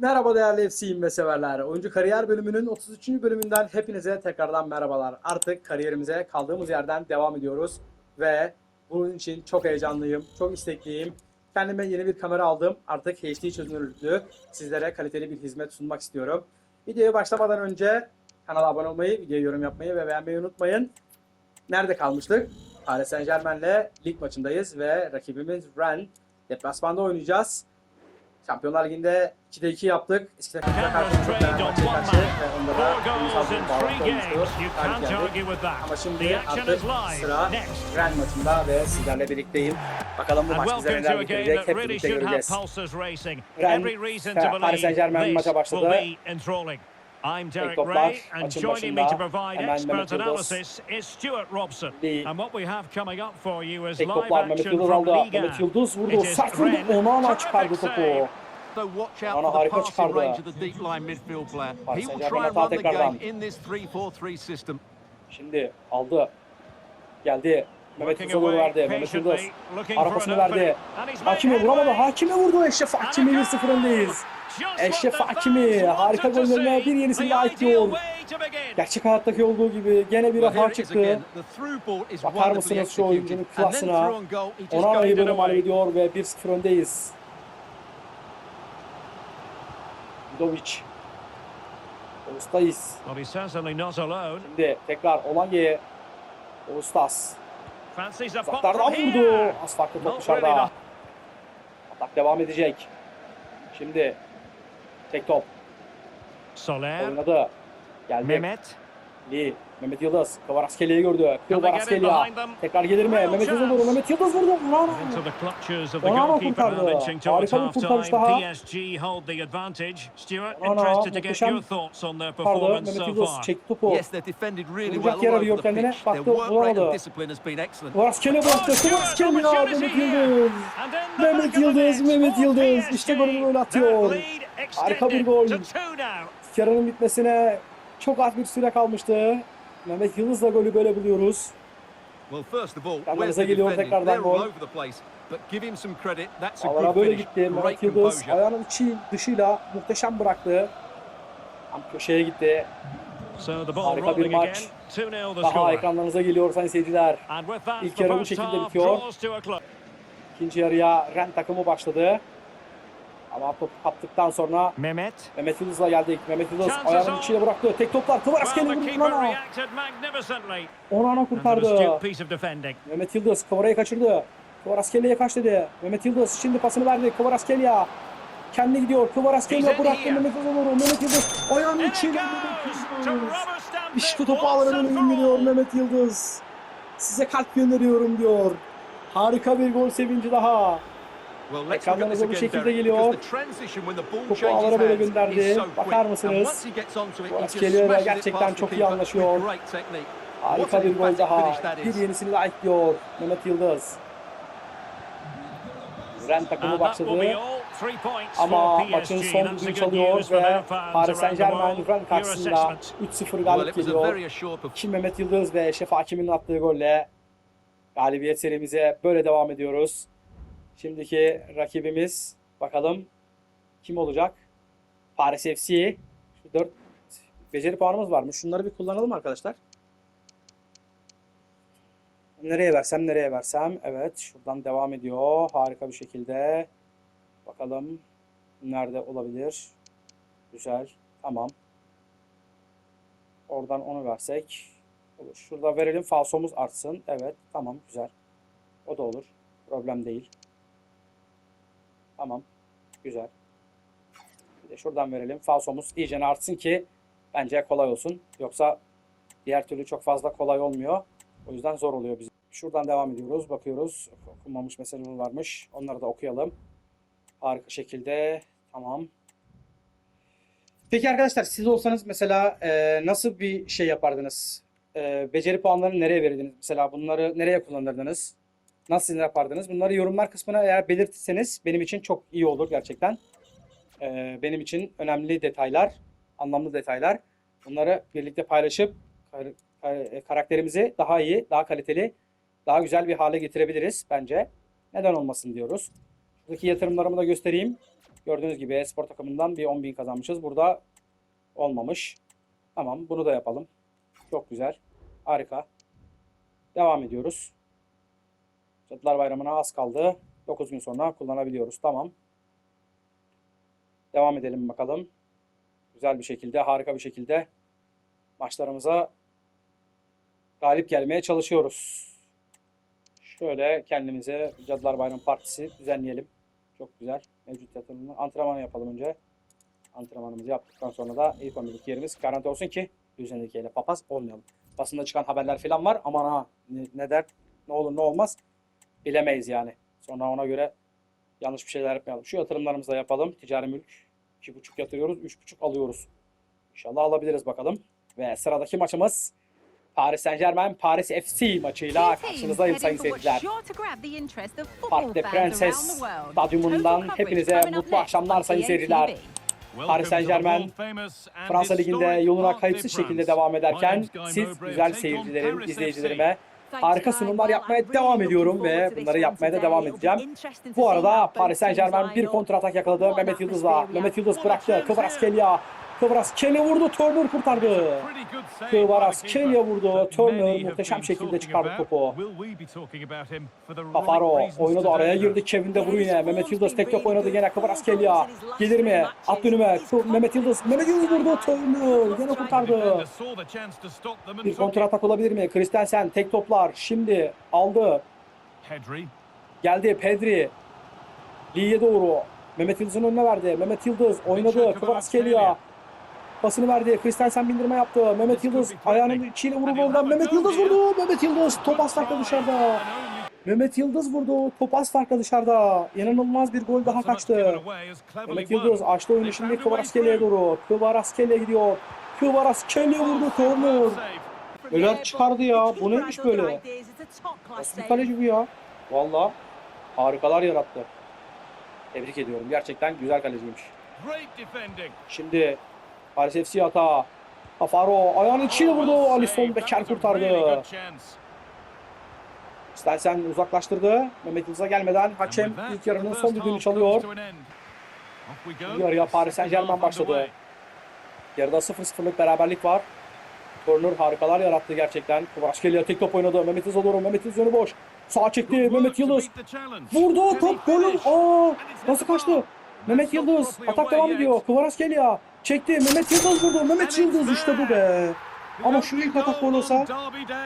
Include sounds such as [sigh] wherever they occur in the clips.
Merhaba değerli FC ve severler. Oyuncu kariyer bölümünün 33. bölümünden hepinize tekrardan merhabalar. Artık kariyerimize kaldığımız yerden devam ediyoruz. Ve bunun için çok heyecanlıyım, çok istekliyim. Kendime yeni bir kamera aldım. Artık HD çözünürlüklü sizlere kaliteli bir hizmet sunmak istiyorum. Videoya başlamadan önce kanala abone olmayı, videoya yorum yapmayı ve beğenmeyi unutmayın. Nerede kalmıştık? Paris Saint Germain'le lig maçındayız ve rakibimiz Rennes. Deplasmanda oynayacağız. Şampiyonlar Ligi'nde 2'de 2 yaptık. Eski takımlara karşı on Fenerbahçe'ye karşı ve onda da bağlantı olmuştu. Galip geldik. Ama şimdi artık sıra. Rennes maçında ve sizlerle birlikteyim. Bakalım bu maç bize neler getirecek hep birlikte göreceğiz. reason Paris Saint-Germain this maça başladı. I'm Derek Ray, and joining me to provide expert analysis is Stuart Robson. And what we have coming up for you is live action from aldı. Liga. Mehmet Yıldız vurdu. It is Sert vurdu. Rennes. Onana çıkardı topu. save. So watch out Ona for the harika passing çıkardı. range of the deep line midfield player. Paris He will Saint-Germain try and hata run the tekrardan. game in this 3-4-3 system. Şimdi aldı. Geldi. Mehmet away verdi. Mehmet Yıldız. Arkasını verdi. Hakimi vuramadı. Hakimi vurdu. Eşref Hakimi 1-0 öndeyiz. Eşref Hakimi harika gollerine bir yenisini daha ekliyor. Gerçek hayattaki olduğu gibi gene bir hata çıktı. Bakar mısınız şu oyuncunun klasına? through on goal, he just Onana'yı guided böyle away. mağlup ediyor ve 1-0 öndeyiz. Vidovic. Ustayız. Şimdi tekrar Olanya'ya. Ustas. From vurdu. Az farklı top dışarıda. Atak devam edecek. Şimdi tek top Soler, oynadı. Geldi. Mehmet. Lee. Mehmet Yıldız. Gördü. Get in Kvaratskhelia. behind them? Tekrar gelir mi? Mehmet Yıldız vurdu. Mehmet Yıldız vurdu. Bravo. Into the clutches of the Onana goalkeeper now kurtardı. Harika bir kurtarış daha. Onana muhteşem your thoughts on their Kurtardı. performance Mehmet Yıldız çekti topu. Vuracak yer arıyor kendine. Baktı, been excellent. Kvaratskhelia bıraktı. Kvaratskhelia. opportunity Mehmet. Yıldız. Mehmet back of the Yıldız, Mehmet Yıldız. İşte golünü böyle atıyor. Harika bir gol. Yarının bitmesine çok az bir süre kalmıştı. Mehmet Yıldız'la golü böyle buluyoruz. The geliyor tekrardan gol. over the place. But give him some credit. That's a Havalara good böyle gitti. Mehmet Yıldız ayağının içi dışıyla muhteşem bıraktı. Tam köşeye gitti. Harika bir maç. again. 2-0 the Daha ekranlarınıza geliyor sayın seyirciler. İlk yarı bu şekilde bitiyor. İkinci yarıya Ren takımı başladı. Ama top kaptıktan sonra Mehmet. Mehmet Yıldız'la geldik. Mehmet Yıldız Chances ayağının on. içiyle bıraktı. Tek toplar. The vurdu Onana. Onana kurtardı. Mehmet Yıldız Kıvara'yı kaçırdı. Kıvaraskeli'ye kaç dedi. Mehmet Yıldız şimdi pasını verdi. Kıvaraskelia. Kendi gidiyor. İn bıraktı. Mehmet Yıldız goes Mehmet Yıldız. rubber stamp İşte topu gönderiyor all. Mehmet Yıldız. Size kalp gönderiyorum diyor. Harika bir gol sevinci daha. Ekranlarınıza bu şekilde geliyor. Topu ağlara böyle gönderdi. Bakar mısınız? it gerçekten çok iyi anlaşıyor. Harika bir gol daha. Bir is. yenisini daha ekliyor Mehmet Yıldız. Ren takımı başladı. Ama maçın son düdüğü çalıyor ve Paris Saint Germain. Ren karşısında assessment. 3-0 Well, galip geliyor. very assured performance. Ki Mehmet Yıldız ve Eşref Hakim'in attığı golle galibiyet serimize böyle devam ediyoruz. Şimdiki rakibimiz bakalım kim olacak? Paris FC. Şu 4 beceri puanımız varmış. Şunları bir kullanalım arkadaşlar. Nereye versem nereye versem. Evet şuradan devam ediyor. Harika bir şekilde. Bakalım nerede olabilir. Güzel. Tamam. Oradan onu versek. Olur. Şurada verelim falsomuz artsın. Evet. Tamam. Güzel. O da olur. Problem değil. Tamam. Güzel. Bir de şuradan verelim. Falsomuz iyice artsın ki bence kolay olsun. Yoksa diğer türlü çok fazla kolay olmuyor. O yüzden zor oluyor bizim. Şuradan devam ediyoruz. Bakıyoruz. Okunmamış mesajımız varmış. Onları da okuyalım. Harika şekilde. Tamam. Peki arkadaşlar siz olsanız mesela e, nasıl bir şey yapardınız? E, beceri puanlarını nereye verirdiniz? Mesela bunları nereye kullanırdınız? Nasıl yapardınız? Bunları yorumlar kısmına eğer belirtirseniz benim için çok iyi olur gerçekten. E, benim için önemli detaylar, anlamlı detaylar. Bunları birlikte paylaşıp kar- kar- karakterimizi daha iyi, daha kaliteli, daha güzel bir hale getirebiliriz bence. Neden olmasın diyoruz. Buradaki yatırımlarımı da göstereyim. Gördüğünüz gibi spor takımından bir 10.000 kazanmışız. Burada olmamış. Tamam bunu da yapalım. Çok güzel. Harika. Devam ediyoruz. Cadılar Bayramı'na az kaldı. 9 gün sonra kullanabiliyoruz. Tamam. Devam edelim bakalım. Güzel bir şekilde, harika bir şekilde maçlarımıza galip gelmeye çalışıyoruz. Şöyle kendimize Cadılar Bayramı Partisi düzenleyelim. Çok güzel. Mevcut yatırımını antrenmanı yapalım önce. Antrenmanımızı yaptıktan sonra da 11'deki yerimiz garanti olsun ki düzenlikeyle papaz olmayalım. Basında çıkan haberler falan var. Aman ha ne, ne der ne olur ne olmaz bilemeyiz yani. Sonra ona göre yanlış bir şeyler yapmayalım. Şu yatırımlarımızı da yapalım. Ticari mülk 2.5 yatırıyoruz. 3.5 alıyoruz. İnşallah alabiliriz bakalım. Ve sıradaki maçımız Paris Saint Germain Paris FC maçıyla karşınızdayım sayın seyirciler. Park de Prenses stadyumundan hepinize mutlu akşamlar sayın seyirciler. Paris Saint-Germain, Fransa Ligi'nde yoluna kayıpsız şekilde devam ederken siz güzel seyircilerim, izleyicilerime harika sunumlar yapmaya devam ediyorum ve bunları yapmaya da devam edeceğim. Bu arada Paris Saint-Germain bir kontratak yakaladı Mehmet Yıldız'la. Mehmet Yıldız bıraktı. Kvaratskhelia. Kvaratskhelia vurdu. Turner kurtardı. Kvaratskhelia vurdu. Turner muhteşem şekilde çıkardı topu. Fafaro oynadı araya girdi. Kevin De Bruyne. Mehmet Yıldız tek top oynadı gene Kvaratskhelia. Gelir mi? At önüme. Mehmet Yıldız. Mehmet Yıldız vurdu. Turner gene kurtardı. Bir kontratak olabilir mi? Christensen tek toplar. Şimdi aldı. Geldi Pedri. Lee'ye doğru. Mehmet Yıldız'ın önüne verdi. Mehmet Yıldız oynadı. Kvaratskhelia. Pasını verdi. Christensen bindirme yaptı. Mehmet Yıldız ayağının içiyle vurdu oradan. Mehmet Yıldız vurdu. Mehmet Yıldız top az farkla dışarıda. Mehmet Yıldız vurdu. Top az farkla dışarıda. İnanılmaz bir gol daha kaçtı. Mehmet Yıldız açtı oyunu şimdi Kvaratskelia'ya doğru. Kvaratskhelia gidiyor. Kvaratskhelia vurdu. Corner. Neler çıkardı ya. Bu neymiş böyle? Nasıl bir kaleci bu ya? Valla harikalar yarattı. Tebrik ediyorum. Gerçekten güzel kaleciymiş. Şimdi Paris FC hata. Afaro ayağının içiyle vurdu. Alisson Becker kurtardı. İstersen uzaklaştırdı. Mehmet Yıldız'a gelmeden hakem ilk yarının son düdüğünü çalıyor. Yarıya Paris Saint Germain başladı. Yarıda 0-0'lık beraberlik var. Turner harikalar yarattı gerçekten. Kvaratskhelia tek top oynadı. Mehmet Yıldız'a doğru. Mehmet Yıldız önü boş. Sağ çekti. Mehmet Yıldız. Vurdu top golün. Aa, nasıl kaçtı? Mehmet Yıldız. Atak devam ediyor. Kvaratskhelia. Çekti. Mehmet Yıldız vurdu. Mehmet Yıldız işte bu be. Ama şu ilk atak gol olsa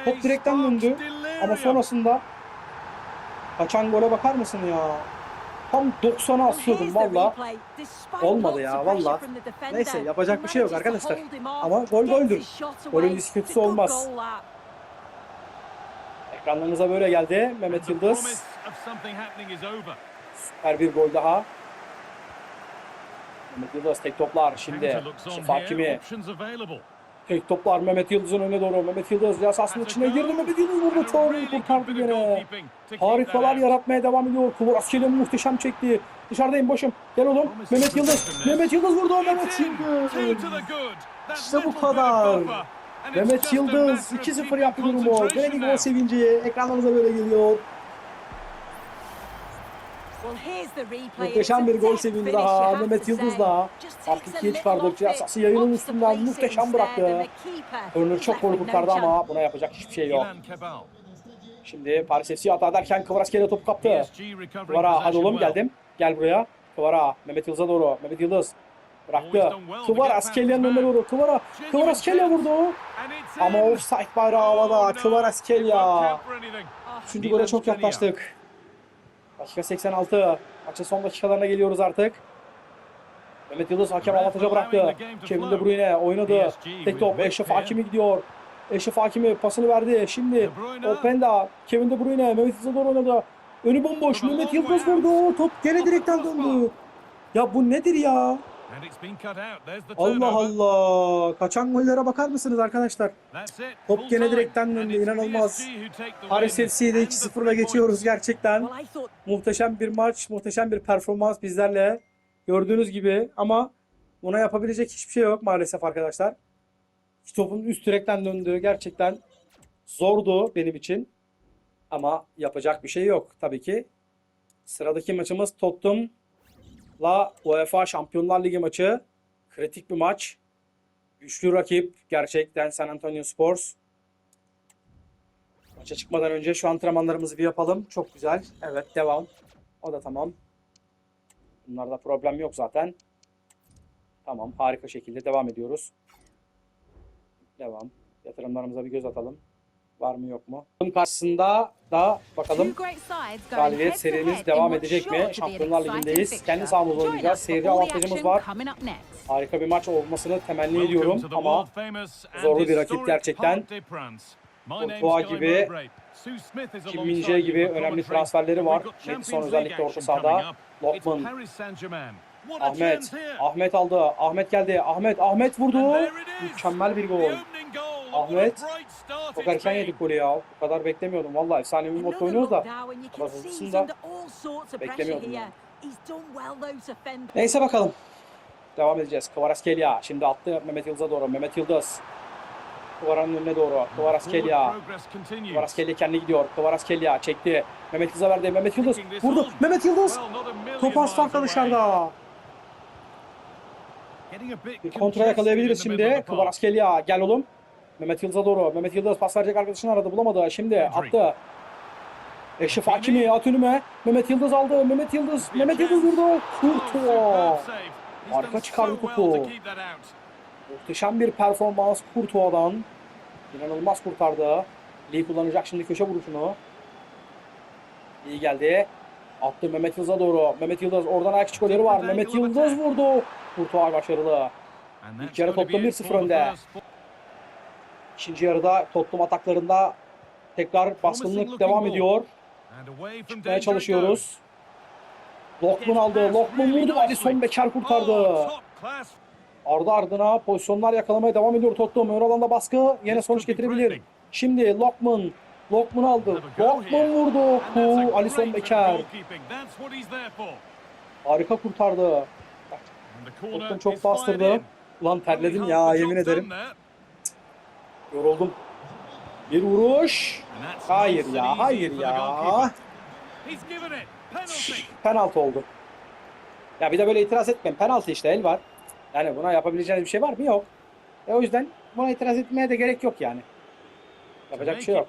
top direkten döndü. Ama sonrasında kaçan gole bakar mısın ya? Tam 90'a asıyordum valla. Olmadı ya, valla. Neyse, yapacak bir şey yok arkadaşlar. Ama gol goldür. Golün diskütüsü olmaz. Ekranlarınıza böyle geldi. Mehmet Yıldız. Süper bir gol daha. Mehmet Yıldız tek toplar şimdi. Şef Hakimi. Tek toplar Mehmet Yıldız'ın önüne doğru. Mehmet Yıldız yasasının içine girdi. Mehmet Yıldız vurdu. Torreira kurtardı gene. Harikalar yaratmaya devam ediyor. Kvaratskhelia muhteşem çekti. Dışarıdayım boşum. Gel oğlum. Mehmet Yıldız. Mehmet Yıldız vurdu. Mehmet Yıldız. İşte bu kadar. Mehmet Yıldız 2-0 yaptı durumu. Gene gol sevinci. Ekranlarınıza böyle geliyor. Muhteşem bir gol sevinci daha. Mehmet Yıldız da. Fark ikiye çıkardı. Cihazası yayının üstünden muhteşem bıraktı. Turner çok gol kurtardı ama buna yapacak hiçbir şey yok. Şimdi Paris FC hata ederken Kvaratskhelia top kaptı. Kvara hadi oğlum geldim. Gel buraya. Kvara Mehmet Yıldız'a doğru. Mehmet Yıldız bıraktı. Kvaratskhelia'nın önüne doğru. Kvara. Kvaratskhelia vurdu. Ama offside bayrağı havada. Kvaratskhelia. Üçüncü gole çok yaklaştık. Dakika 86. Maçın son dakikalarına geliyoruz artık. Mehmet Yıldız hakem avantaja bıraktı. Kevin De Bruyne oynadı. Tek top Eşref Hakimi gidiyor. Eşref Hakimi pasını verdi. Şimdi Openda. Kevin De Bruyne. Mehmet Yıldız'a doğru oynadı. Önü bomboş. Mehmet Yıldız vurdu. Top gene direkten döndü. Ya bu nedir ya? Allah Allah. Kaçan gollere bakar mısınız arkadaşlar? Top gene direkten döndü. İnanılmaz. Paris FC'yi de 2-0'la geçiyoruz gerçekten. Muhteşem bir maç, muhteşem bir performans bizlerle. Gördüğünüz gibi ama buna yapabilecek hiçbir şey yok maalesef arkadaşlar. Topun üst direkten döndüğü gerçekten zordu benim için. Ama yapacak bir şey yok tabii ki. Sıradaki maçımız Tottenham Spor'la UEFA Şampiyonlar Ligi maçı. Kritik bir maç. Güçlü rakip gerçekten San Antonio Spurs. Maça çıkmadan önce şu antrenmanlarımızı bir yapalım. Çok güzel. Evet devam. O da tamam. Bunlarda problem yok zaten. Tamam harika şekilde devam ediyoruz. Devam. Yatırımlarımıza bir göz atalım. Var mı yok mu? Bunun karşısında da bakalım galibiyet serimiz devam edecek mi? Şampiyonlar Ligi'ndeyiz. Kendi sahamızda oynayacağız. Seyirci avantajımız var. Harika bir maç olmasını temenni ediyorum ama zorlu bir rakip gerçekten. Courtois gibi, Kim Min-jae gibi önemli transferleri var. Madison özellikle orta sahada. Lokman, Ahmet, Ahmet aldı. Ahmet geldi. Ahmet, Ahmet vurdu. Mükemmel bir gol. Ahmet, Çok erken yedik golü ya. Bu kadar beklemiyordum. Vallahi efsane bir modda oynuyoruz da. hızlısın da beklemiyordum yani. Neyse bakalım. Devam edeceğiz. Kvaratskhelia şimdi attı Mehmet Yıldız'a doğru. Mehmet Yıldız. Kvara'nın önüne doğru. Kvaratskhelia. Kvaratskhelia kendi gidiyor. Kvaratskhelia çekti. Mehmet Yıldız'a verdi. Mehmet Yıldız vurdu. Mehmet Yıldız. Top az farkla dışarıda. Bir kontra yakalayabiliriz şimdi. Kvaratskhelia gel oğlum. Mehmet Yıldız'a doğru. Mehmet Yıldız pas verecek arkadaşını aradı. Bulamadı. Şimdi attı. Eşref Hakimi at önüme. Mehmet Yıldız aldı. Mehmet Yıldız. Mehmet Yıldız vurdu. Kurtuğa. Arka çıkardı topu. Muhteşem bir performans Kurtuğa'dan. İnanılmaz kurtardı. Lee kullanacak şimdi köşe vuruşunu. İyi geldi. Attı Mehmet Yıldız'a doğru. Mehmet Yıldız oradan ayak golleri var. Mehmet Yıldız vurdu. Kurtuğa başarılı. İlk yarı Tottenham 1-0 önde. İkinci yarıda Tottenham ataklarında tekrar baskınlık devam ediyor. Çıkmaya çalışıyoruz. Lokman aldı. Lokman vurdu. Alisson Beker kurtardı. Ardı ardına pozisyonlar yakalamaya devam ediyor Tottenham. Ön alanda baskı yine sonuç getirebilir. Şimdi Lokman. Lokman aldı. Lokman vurdu. Hu, Alisson Beker. Harika kurtardı. Tottenham çok bastırdı. Ulan terledim ya yemin ederim. Yoruldum. Bir vuruş. Hayır ya, hayır ya. Penaltı oldu. Ya bir de böyle itiraz etmeyin. Penaltı işte el var. Yani buna yapabileceğiniz bir şey var mı? Yok. E o yüzden buna itiraz etmeye de gerek yok yani. Yapacak bir şey yok.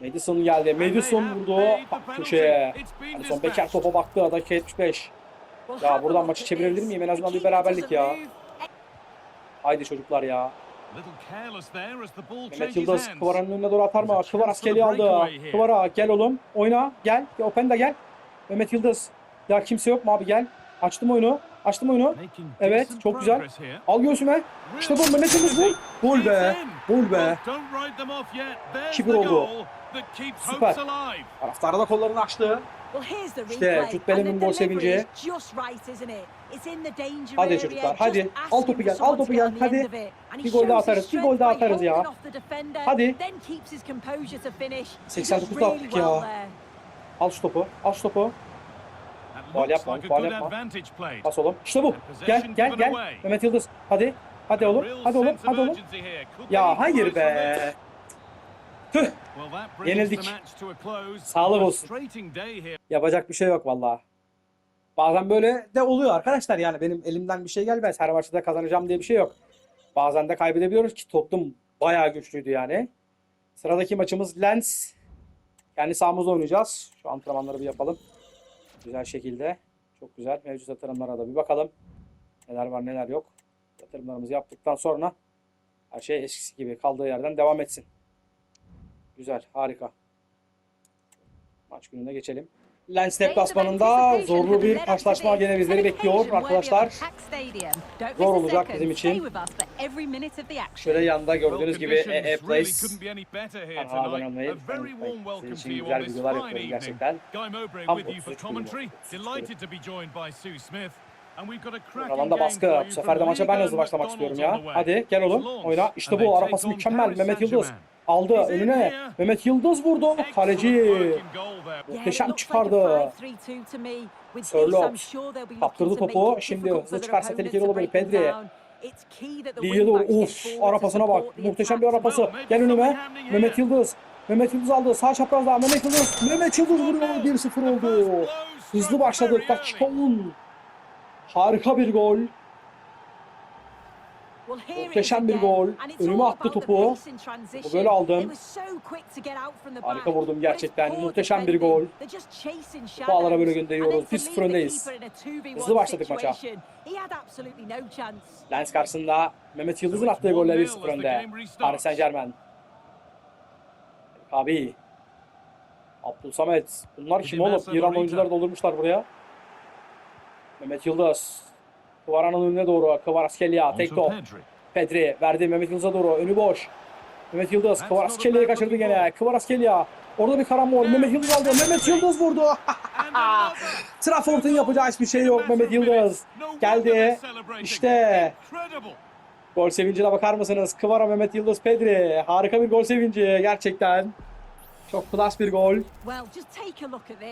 Madison geldi. Madison vurdu. Bak köşeye. Alisson Becker topa baktı. Dakika 75. Ya buradan maçı çevirebilir miyim? En azından bir beraberlik ya. Haydi çocuklar ya. Mehmet Yıldız Kıvara'nın önüne doğru atar mı? Kıvara askeri aldı. Kıvara gel oğlum. Oyna. Gel. Open de gel. Mehmet Yıldız. Ya kimse yok mu abi gel. Açtım oyunu. Açtım oyunu. Evet, çok güzel. Al göğsüme. İşte bu Mehmet Yıldız vur. Gol be. Gol be. 2-1 oldu. Süper. Taraftar da kollarını açtı. İşte Jude Bellingham'ın gol sevinci. Hadi çocuklar, hadi. Al topu gel, al topu gel, hadi. Bir gol daha atarız, bir gol daha atarız ya. Hadi. Hadi. 89 attık ya. Al şu topu. Al şu topu. Faal yapma, faal yapma. Bas oğlum. İşte bu. Gel gel gel. Mehmet Yıldız. Hadi. Hadi oğlum. Hadi oğlum. Hadi oğlum. Ya hayır be. Tüh. Yenildik. Sağlık olsun. Yapacak bir şey yok vallahi. Bazen böyle de oluyor arkadaşlar yani benim elimden bir şey gelmez. Her maçta da kazanacağım diye bir şey yok. Bazen de kaybedebiliyoruz ki Tottenham bayağı güçlüydü yani. Sıradaki maçımız Lens. Kendi sahamızda oynayacağız. Şu antrenmanları bir yapalım. Güzel şekilde. Çok güzel. Mevcut yatırımlara da bir bakalım. Neler var neler yok. Yatırımlarımızı yaptıktan sonra her şey eskisi gibi kaldığı yerden devam etsin. Güzel. Harika. Maç gününe geçelim. Lens deplasmanında zorlu bir karşılaşma gene bizleri bekliyor arkadaşlar. Zor olacak bizim için. Şöyle yanda gördüğünüz gibi EE Place kanala abone olmayı unutmayın. Sizin için güzel videolar yapıyoruz gerçekten. Tam 33 Alanda baskı. Bu sefer de maça ben hızlı başlamak istiyorum ya. Hadi gel oğlum. Oyna. İşte bu. Arapası mükemmel. Mehmet Yıldız. Aldı önüne. Mehmet Yıldız vurdu. Kaleci. Muhteşem çıkardı. Sörloth kaptırdı topu. Şimdi hızlı çıkarsa tehlikeli olabilir. Pedri. Lee'ye doğru. Uf. Arapasına bak. Muhteşem bir arapası. Gel önüme. Mehmet Yıldız. Mehmet Yıldız aldı. Sağ çaprazda. Mehmet Yıldız. Mehmet Yıldız vuruyor. 1-0 oldu. Hızlı başladık. Dakika 10. Harika bir gol. Well, here it is Muhteşem bir gol. Önüme attı topu. Topu böyle aldım. Harika vurdum gerçekten. Muhteşem bir gol. Topu ağlara böyle gönderiyoruz. And then to 1-0 leave the öndeyiz. keeper in a 2v1 Hızlı başladık maça. Lens karşısında Mehmet Yıldız'ın attığı golle 1-0 önde. Paris Saint Germain. Abi. Abdülsamet. Bunlar kim oğlum? İran oyuncuları doldurmuşlar buraya. Mehmet Yıldız. Kıvaran'ın önüne doğru. Kıvaraskelia. Tek top. Pedri verdi Mehmet Yıldız'a doğru. Önü boş. Mehmet Yıldız. Kıvaraskelia'yı kaçırdı gene. Kıvaraskelia. Orada bir karambol. Mehmet Yıldız aldı. Mehmet Yıldız vurdu. [laughs] Trafford'un yapacağı hiçbir şey yok Mehmet Yıldız. Geldi. İşte. Gol sevincine bakar mısınız? Kıvara Mehmet Yıldız Pedri. Harika bir gol sevinci gerçekten. Çok klas bir gol.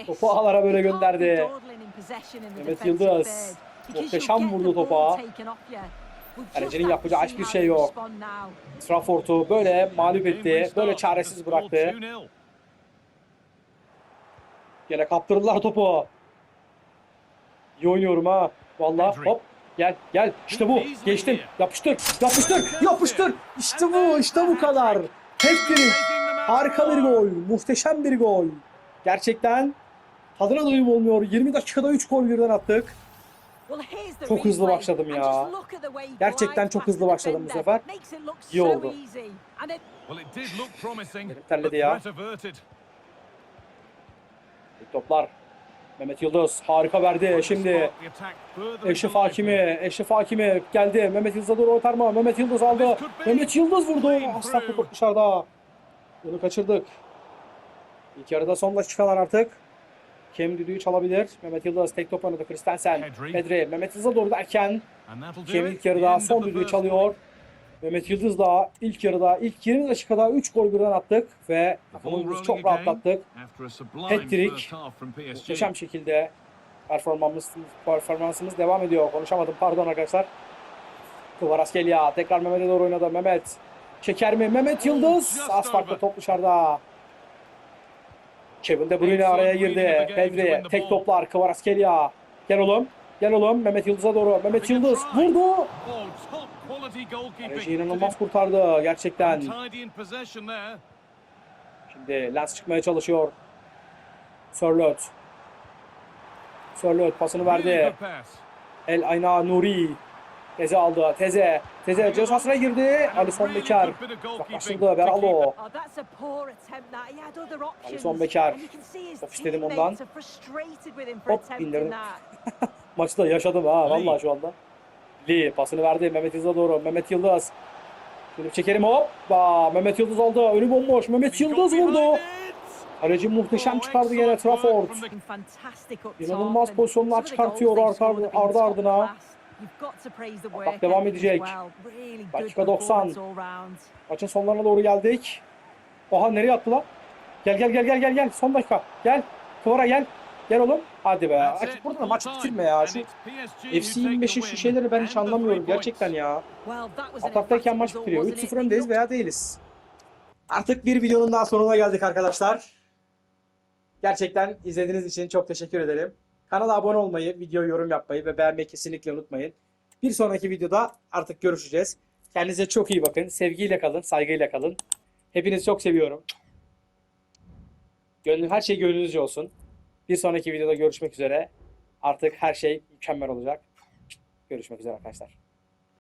Topu ağlara böyle gönderdi. Mehmet Yıldız. Muhteşem vurdu topa. Kalecinin yapacağı hiçbir şey yok. Trafford'u böyle mağlup etti. Böyle çaresiz bıraktı. Gene kaptırdılar topu. İyi oynuyorum ha. Vallahi hop. Gel gel. İşte bu. Geçtim. Yapıştır. Yapıştır. Yapıştır. İşte bu. İşte bu kadar. Hat-trick. Harika bir gol. Muhteşem bir gol. Gerçekten tadına doyum olmuyor. 20 dakikada 3 gol birden attık. Çok hızlı başladım ya. Gerçekten çok hızlı başladım bu sefer. İyi oldu. terledi ya. İlk toplar. Mehmet Yıldız harika verdi. Şimdi Eşref. Hakimi, Eşref Hakimi geldi. Mehmet Yıldız'a doğru otarma. Mehmet Yıldız aldı. Mehmet Yıldız vurdu. Asla top dışarıda. Bunu kaçırdık. İlk yarıda son dakikalar artık. Kim düdüğü çalabilir. Mehmet Yıldız tek top oynadı. Christensen. Pedri. Mehmet Yıldız'a doğru derken it. ilk yarıda son düdüğü çalıyor. Mehmet Yıldız da ilk yarıda ilk 20 dakikada 3 gol birden attık ve takımımızı çok rahatlattık. Hat-trick. Muhteşem şekilde performansımız, performansımız devam ediyor. Konuşamadım pardon arkadaşlar. Kıvaraskelia tekrar Mehmet'e doğru oynadı. Mehmet çeker mi? Mehmet Yıldız. Az farklı top dışarıda. Kevin De Bruyne araya girdi. Pedri tek toplar. Kıvaraskelia. Gel oğlum. Gel oğlum. Mehmet Yıldız'a doğru. Mehmet Yıldız vurdu. Kaleci inanılmaz kurtardı gerçekten. Şimdi Lens çıkmaya çalışıyor. Sörlot. Sörlot pasını verdi. El Ayna Nuri. Teze aldı. Teze. Teze cezasına girdi. Of goalkeeping Yaklaştırdı. to Beraldo. That's a poor attempt that. He had other options. Alisson Beker. And you can see his Top istedim ondan. Hop, indirdim. Maçı da yaşadım ha vallahi şu anda. Lee pasını verdi Mehmet Yıldız'a doğru. Mehmet Yıldız. Şöyle çekelim hop. Ba, Mehmet Yıldız aldı. Önü bomboş. Mehmet Yıldız vurdu. Kaleci muhteşem Oh, çıkardı gene Trafford. İnanılmaz pozisyonlar of çıkartıyor ardı- ardına. Atak devam edecek. Dakika 90. performance all round. Maçın sonlarına doğru geldik. Oha nereye attı lan? Gel gel gel gel gel gel. Son dakika. Gel. Kıvara gel. Gel oğlum. Hadi be. Açık burada full maç bitirme ya. Şu FC take the 25'in şu şeyleri ben hiç the anlamıyorum gerçekten ya. Well, that was an Ataktayken maç bitiriyor. wasn't it? 3-0 They öndeyiz veya değiliz. Artık bir videonun daha sonuna geldik arkadaşlar. Gerçekten izlediğiniz için çok teşekkür ederim. Kanala abone olmayı, videoyu yorum yapmayı ve beğenmeyi kesinlikle unutmayın. Bir sonraki videoda artık görüşeceğiz. Kendinize çok iyi bakın. Sevgiyle kalın, saygıyla kalın. Hepinizi çok seviyorum. Gönlün, her şey gönlünüzce olsun. Bir sonraki videoda görüşmek üzere. Artık her şey mükemmel olacak. Görüşmek üzere arkadaşlar.